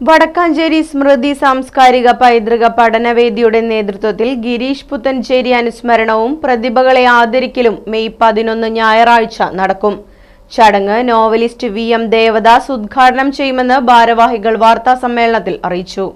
Vadakkanchery Smrithi സാംസ്കാരിക പൈതൃക പഠനവേദിയുടെ നേതൃത്വത്തിൽ ഗിരീഷ് പുത്തൻചേരി അനുസ്മരണവും പ്രതിഭകളെ ആദരിക്കലും മെയ് പതിനൊന്ന് ഞായറാഴ്ച നടക്കും. ചടങ്ങ് നോവലിസ്റ്റ് വി എം ദേവദാസ് ഉദ്ഘാടനം ചെയ്യുമെന്ന് ഭാരവാഹികൾ വാർത്താ സമ്മേളനത്തിൽ അറിയിച്ചു.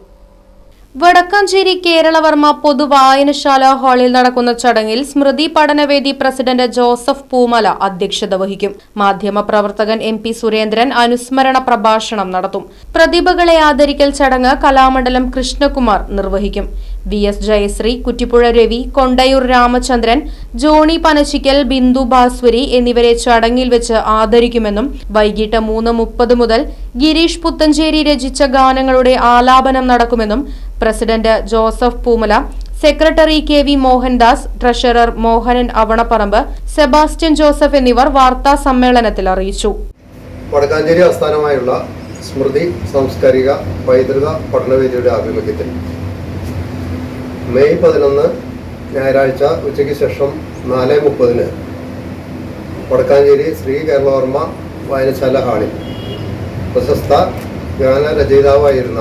വടക്കാഞ്ചേരി കേരളവർമ്മ പൊതുവായനശാല ഹാളിൽ നടക്കുന്ന ചടങ്ങിൽ സ്മൃതി പഠനവേദി പ്രസിഡന്റ് ജോസഫ് പൂമല അധ്യക്ഷത വഹിക്കും. മാധ്യമപ്രവർത്തകൻ എം പി സുരേന്ദ്രൻ അനുസ്മരണ പ്രഭാഷണം നടത്തും. പ്രതിഭകളെ ആദരിക്കൽ ചടങ്ങ് കലാമണ്ഡലം കൃഷ്ണകുമാർ നിർവഹിക്കും. V S Jayasree Kuttippuzha Ravi Kondayoor Ramachandran Johnny Panachikkal Bindu Bhaswari എന്നിവരെ ചടങ്ങിൽ വെച്ച് ആദരിക്കുമെന്നും വൈകിട്ട് മൂന്ന് മുപ്പത് മുതൽ ഗിരീഷ് പുത്തഞ്ചേരി രചിച്ച ഗാനങ്ങളുടെ ആലാപനം നടക്കുമെന്നും president Joseph Poomala secretary K V Mohandas treasurer Mohanan Avanapparambu Sebastian Joseph എന്നിവർ വാർത്താ സമ്മേളനത്തിൽ അറിയിച്ചു. വടക്കാഞ്ചേരി ആസ്ഥാനമായുള്ള സ്മൃതി സാംസ്കാരിക പൈതൃക പഠനവേദിയുടെ ആഭിമുഖ്യത്തിൽ മെയ് പതിനൊന്ന് ഞായറാഴ്ച ഉച്ചയ്ക്ക് ശേഷം നാല് മുപ്പതിന് വടക്കാഞ്ചേരി ശ്രീ കേരളവർമ്മ വായനശാല ഹാളിൽ പ്രശസ്ത ഗാനരചയിതാവായിരുന്ന